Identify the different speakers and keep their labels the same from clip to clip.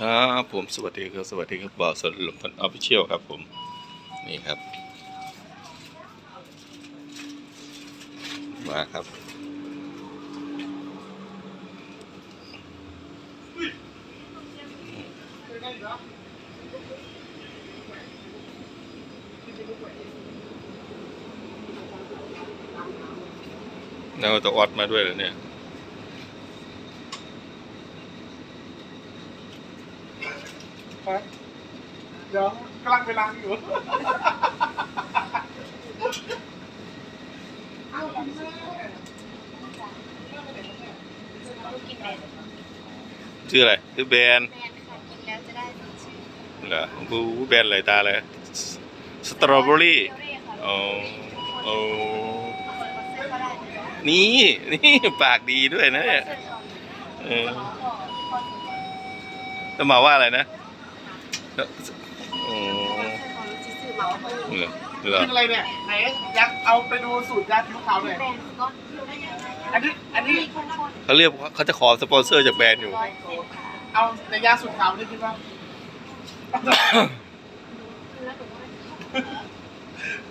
Speaker 1: ครับผมสวัสดีครับสวัสดีครับบ่าวสนลมพันออฟฟิเชียลครับผม นี่ครับ มาครับ แล้วตัวออดมาด้วยเหรอเนี่ย
Speaker 2: ครับเดี๋ยวกำลังไปล้างอยู่เอาคุณแม่
Speaker 3: กินแบน
Speaker 1: ชื่ออะไรชื่อแบรนด์
Speaker 3: แบนค่ะกินแล้วจะได้สดชื่น
Speaker 1: เหรอบูแบรนด์อะไรตาเลยสตรอเบอรี่
Speaker 3: เปรี้ยวค่ะ
Speaker 1: โอ้โอ้
Speaker 3: เส้นก็ได้นะ
Speaker 1: นี่นี่ปากดีด้วยนะเนี่ย
Speaker 3: เส้นของ
Speaker 1: เออ
Speaker 3: ของพ่อพ่อถึงว่า
Speaker 1: จะมาว่าอะไรนะ โอ้
Speaker 3: เส้นของจิซื่อมาว่าเออ
Speaker 1: เหรอเหรอ
Speaker 2: กินอะไรเนี่ยไหนยักษ์เอาไปดูสูตรยาผิวขาวหน่อย
Speaker 3: แบนก็
Speaker 2: อันนี้อันนี้
Speaker 3: มีคนคน
Speaker 1: เขาเรียกว่าเขาจะขอสปอนเซอร์จากแบรนด์อยู่
Speaker 3: ร้อยเส้นค่ะ
Speaker 2: เอาในยาสูตรขาวนี่คิดว่า
Speaker 3: แล้วหนูว่า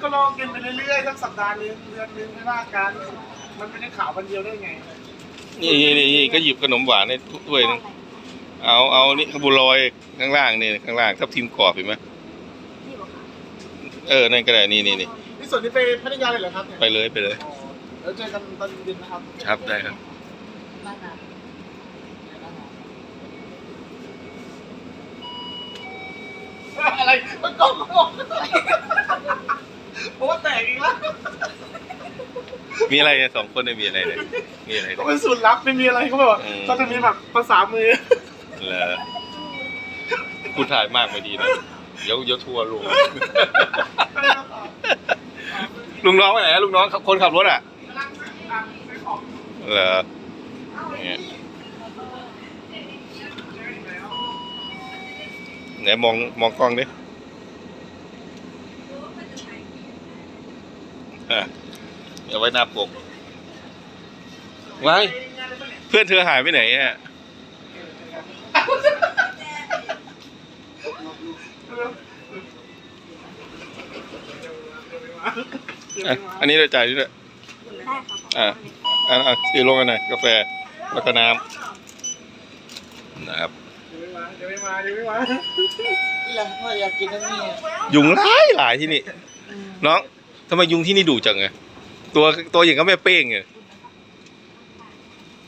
Speaker 2: ก็ลองกินไปเรื่อยๆสักสัปดาห์นึงเดือนนึงไม่ว่ากันมันไม่ได้ขาววันเดียวได้ไง
Speaker 1: นี่นี่นี่ก็หยิบขนมหวานในถ้วยนึง เอาเอานี่ขบุลอยข้างล่างนี่ข้างล่างทับทิมกรอบเห็นไหม
Speaker 3: นี่บอกค่ะ
Speaker 1: เออนั่นก็ได้นี่นี่นี่
Speaker 2: นี่ส่วนนี้ไปพัทยาเลยเหรอครับเนี่ย
Speaker 1: ไปเลยไปเลย
Speaker 2: อ๋อแล้วเจอกันตอนเย็นนะครับ
Speaker 1: ครับได้ครับ
Speaker 3: บ้านอะ
Speaker 2: อะไรมันกล้องกล้องโอ้แตกอีกแล้ว
Speaker 1: มีอะไรเนี่ยสองคนเนี่ยมีอะไรเนี่ยมีอะไร
Speaker 2: ก็
Speaker 1: เนี่ย
Speaker 2: เป็นสูตรลับไม่มีอะไรเขาบอกว่า
Speaker 1: อืม
Speaker 2: เขาจะมีแบบภาษามือ
Speaker 1: เหรอคุณถ่ายมากไม่ดีนะเดี๋ยวเดี๋ยวทัวร์ลงลุงน้องไปไหนอะลุงน้องคนขับรถอะเหรอเนี่ยไหนมองมองกล้องดิอะเอาไว้หน้าปกไว้เพื่อนเธอหายไปไหนอะ อะอันนี้เราจ่ายด้วย
Speaker 3: ได้ค่ะ
Speaker 1: อะ อะอะซื้อลงกันหน่อยกาแฟแล้วก็น้ำนะครับ
Speaker 2: เดี๋ยวไม่มาเดี๋ยวไม่มา
Speaker 4: นี่แหละพ่ออยากกินน้ำนี่
Speaker 1: ยุงหลายหลายที่นี่ น้องทำไมยุงที่นี่ดุจังไงตัวตัวอย่างก็แม่เป้งไง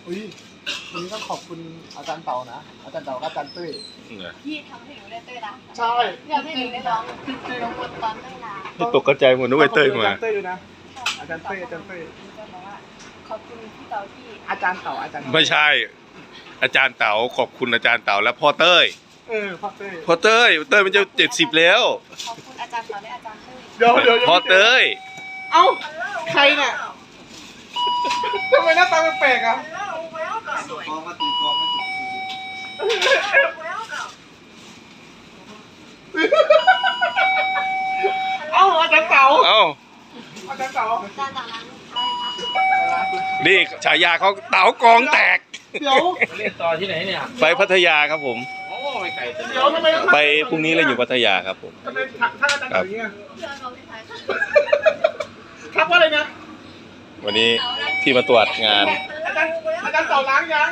Speaker 2: อุ้ย วันนี้ต้องขอบคุณอาจารย์เต่านะ อาจารย์เต่ากับอาจารย์เต้ย
Speaker 3: พี่ทำให้หนูได้เต้ยนะ
Speaker 2: ใช่
Speaker 3: อยากให้หนูได้ร้องร้องบนตอนเต้ยนะ
Speaker 1: นี่ตกกระจายหมดนึกว่าเต้ย
Speaker 2: อา
Speaker 1: มา
Speaker 2: จารย์เต้ยด้วยนะ อาจารย์เต้ยอาจารย์เต้ย
Speaker 3: จะบอกว่าขอบคุณพี่เต๋าที่
Speaker 2: อาจารย์เต่าอาจารย์เต่า
Speaker 1: ไม่ใช่ อาจารย์เต๋าขอบคุณอาจารย์เต๋าและพ่อเต้ย
Speaker 2: เออพ่อเต้ย
Speaker 1: พ่อเต้ยเต้ยมันจะเจ็ดสิบแล้ว
Speaker 3: ขอบคุณอาจารย์เต๋าและอาจารย์เต้ย
Speaker 2: เดี๋ยวเดี๋ยว
Speaker 1: พ่อเต้ย
Speaker 2: เอ้า ใครเนี่ยทำไมหน้าตาแปลกๆอะ
Speaker 4: ก องมาตีกองมาตี
Speaker 2: เอ้าอาจารย์เต่า
Speaker 1: เอ้า
Speaker 2: อาจารย์เต่า
Speaker 3: อาจารย์เต๋าล้างอะไรคะ
Speaker 1: นี่ฉายาเขาเต๋ากองแตก
Speaker 2: เดี๋ยว
Speaker 4: เล่นต่อที่ไหนเนี่ย
Speaker 1: ไปพัทยาครับผม
Speaker 4: โอ้ไม่ไกลแต่
Speaker 2: เดี๋ยวทำไมต้อง
Speaker 1: ไปพรุ่งนี้เราอยู่พัทยาครับผม
Speaker 2: ทำไมทักทักอาจารย์เต่าอย่างเงี้ย
Speaker 3: เพื่อนเราไม่ทาย
Speaker 2: ทักว่าอะไรนะ
Speaker 1: วันนี้ที่มาตรวจงาน
Speaker 2: อาจารย์อาจารย์เต่าล้างยัง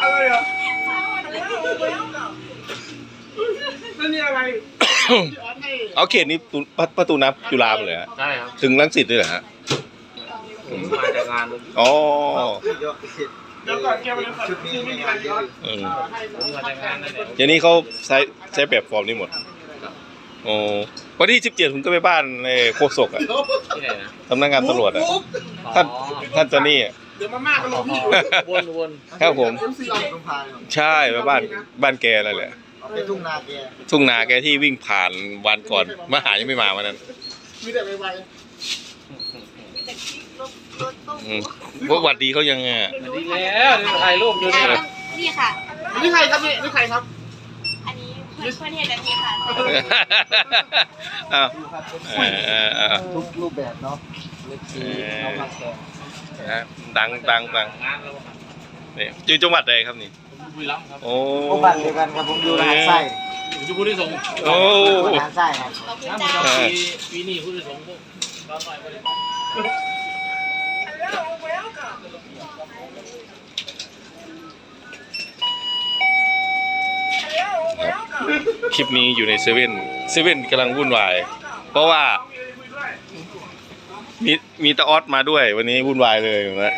Speaker 2: อะไรอะนั่นนี่อะไรพี่ออสให้
Speaker 1: เอาเขตนี้ประประตูน้ำจุฬาไปเลยฮะ
Speaker 4: ใช่ครับ
Speaker 1: ถึงรังสิตด้วยเหรอฮะ
Speaker 4: ผมมาจากงาน
Speaker 1: อ๋อ
Speaker 4: ยอดสิ
Speaker 2: เดี๋ยวก่อนเกมเลยก่อนที่ไม่มีอะไรพี่ออส
Speaker 1: อืม
Speaker 2: ให้
Speaker 4: ผมมาจากงานนั่นแหละ
Speaker 1: เดี๋ยวนี้เขาใช้ใช้แบบฟอร์มนี้หมด โอ้วันที่สิบเจ็ดผมก็ไปบ้านในโคศกอะ
Speaker 4: ที่ไหนนะ
Speaker 1: สำนักงานตำรวจอะท่านท่านจอนนี่อะ
Speaker 2: เดี๋ยวมาม่าก็รอพี่อยู่
Speaker 4: วนวน
Speaker 1: ครับผม
Speaker 2: เอ็มซีเรา
Speaker 4: ต้องพาย
Speaker 1: ใช่ไปบ้านบ้านแกนั่นแหละ
Speaker 4: เอาไปทุ่งนาแก
Speaker 1: ทุ่งนาแกที่วิ่งผ่านวันก่อนมาหายังไม่มาวันนั้น
Speaker 2: มีแต่ไว
Speaker 3: มีแต่คลิปรถรถตู้
Speaker 1: อืมพวกหวัดดีเขายังไงอะ
Speaker 4: ดีแล้วถ่ายรูปอยู่นี่
Speaker 3: นี่ค่ะ
Speaker 2: ๆนี่ใครครับนี่นี่ใครครับ
Speaker 3: อั นนี้เพื่อนเพื่อนเห็นแบบนี้ค่ะ
Speaker 1: อ้าว
Speaker 4: ดูครับ
Speaker 1: เออเออเออ
Speaker 4: ทุกรูปแบบเนาะเล็กซีเอามาแข่ง
Speaker 1: นะดังดังดัง
Speaker 4: งานเรา
Speaker 1: นี่อยู่จังหวัดใดครับนี่
Speaker 4: ผมบุรีรัมย์ครับ
Speaker 1: โอ้
Speaker 5: โอ้บ้านเดียวกันครับผมอยู่ร้านไส้
Speaker 4: ผมจะพูดที่สง
Speaker 1: โอ้
Speaker 5: ร้านไส้ครับ
Speaker 3: ขอบคุณ
Speaker 4: น้ำ
Speaker 3: เจ้า
Speaker 4: มันปีปีนี้พูดที่สงพวกตอนหน่อยไม่ได้
Speaker 1: คลิปนี้อยู่ในเซเว่นเซเว่นกำลังวุ่นวาย เพราะว่ามีมีตาออสมาด้วยวันนี้วุ่นวายเลยนะ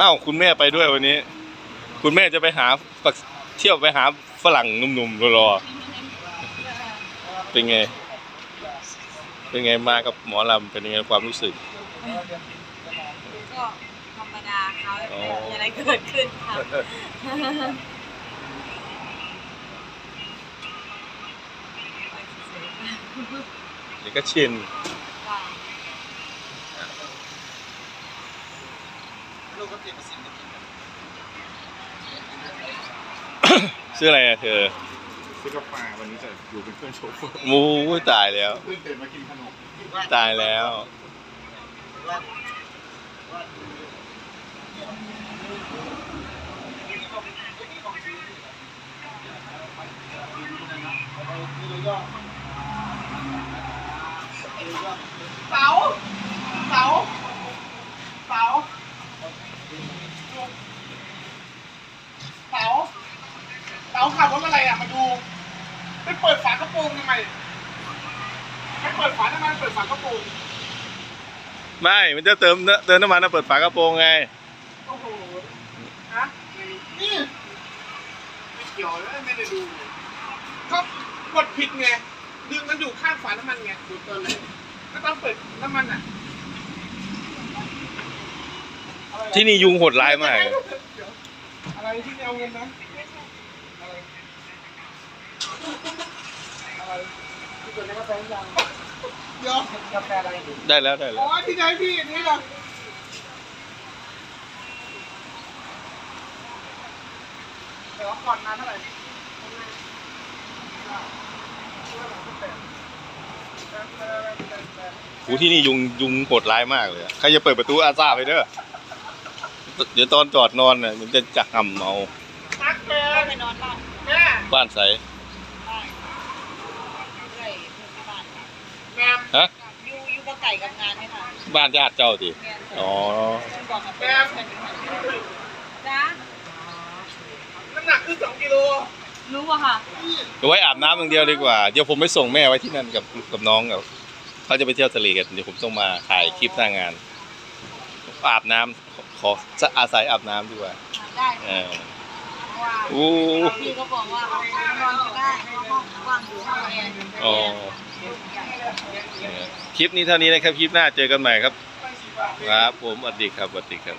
Speaker 1: อ้าวคุณแม่ไปด้วยวันนี้ คุณแม่จะไปหาปักเที่ยวไปหาฝรั่งหนุ่มๆรอๆเป็นไง เป็นไงมากับหมอลำเป็นยังไงความรู้สึก
Speaker 3: ก็ ดาเขา
Speaker 1: อ๋อ
Speaker 3: มีอะไรเกิดขึ้นค่ะ
Speaker 1: เดี๋ยวก็ชินชื่ออะไรอะเธอ
Speaker 2: ซื้อกาแฟวันนี้จะอยู่เป็นเพื่อนโชเฟอร์
Speaker 1: มูตายแล้ว
Speaker 2: เพื่อนตื่นมากินขนม
Speaker 1: ตายแล้ว
Speaker 2: เสาเสาเสาเสาเสาขับรถอะไรอะ มาดูไม่เปิดฝากระโปรงทำไมไม่เปิดฝาทำไมเปิดฝากระโปรง
Speaker 1: ไม่ มันจะเติมเนเติมน้ำมันนะเปิดฝากระโปรงไง
Speaker 2: ฮะนี่ไม่เกี่ยวเลยไม่ได้ดูก็กดผิดไงดึงมันอยู่ข้างฝาน้ำมันไงดูตัวเลยก็ต้องเปิดน้ำมันอะ
Speaker 1: ที่นี่ยุงโหดร้ายมาก
Speaker 2: เดี๋ยวอะไรที่เอาเงินนะอะไรอะไรที่เกิดในกาแฟยังเดี๋ยวกาแฟอะไรดิ
Speaker 1: ได้แล้วได้แล้
Speaker 2: อ๋
Speaker 1: ว
Speaker 2: อที่ไหนพี่นี่เหรอ เดี๋ยวก่อนนานเท่าไหร่
Speaker 1: หูที่นี่ยุงยุงโหดร้ายมากเลยอะใครจะเปิดประตูอาซาไปเด้อ เดี๋ยวตอนจอดนอนน่ะมันจะจะห่ำเอา
Speaker 2: ตักแม่
Speaker 3: ก็ไปนอนบ้าน
Speaker 2: แม่
Speaker 1: บ้านใส
Speaker 3: บ้านใกล้ที่บ้านค่ะ
Speaker 2: แม่
Speaker 1: ฮะ
Speaker 3: อยู่อยู่บ่ไก่กับงานเนี่ยค่ะ
Speaker 1: บ้านญาติเจ้าสิ
Speaker 3: แม่น
Speaker 1: อ๋อ
Speaker 3: บอกกับแม่เพื่อนอยู่ค่ะจ้า
Speaker 2: น้ำหนักคือสองกิโล
Speaker 3: รู้อะค่ะ
Speaker 1: เอาไว้อาบน้ำอย่างเดียวดีกว่า เดี๋ยวผมไปส่งแม่ไว้ที่นั่นกับกับน้องกับเขาจะไปเที่ยวทะเลกัน เดี๋ยวผมต้องมาถ่ายคลิปหน้างาน อาบน้ำขอขออาศัยอาบน้ำดีกว่า
Speaker 3: ได้
Speaker 1: เออ
Speaker 3: เพราะว่า
Speaker 1: อู้
Speaker 3: พี่ก็บอกว่าเอานอนก็ได้เพราะห้องว่างอยู่ห้องแอร์
Speaker 1: อ๋อเนี่ยคลิปนี้เท่านี้นะครับ คลิปหน้าเจอกันใหม่ครับ ครับ ผมสวัสดีครับสวัสดีครับ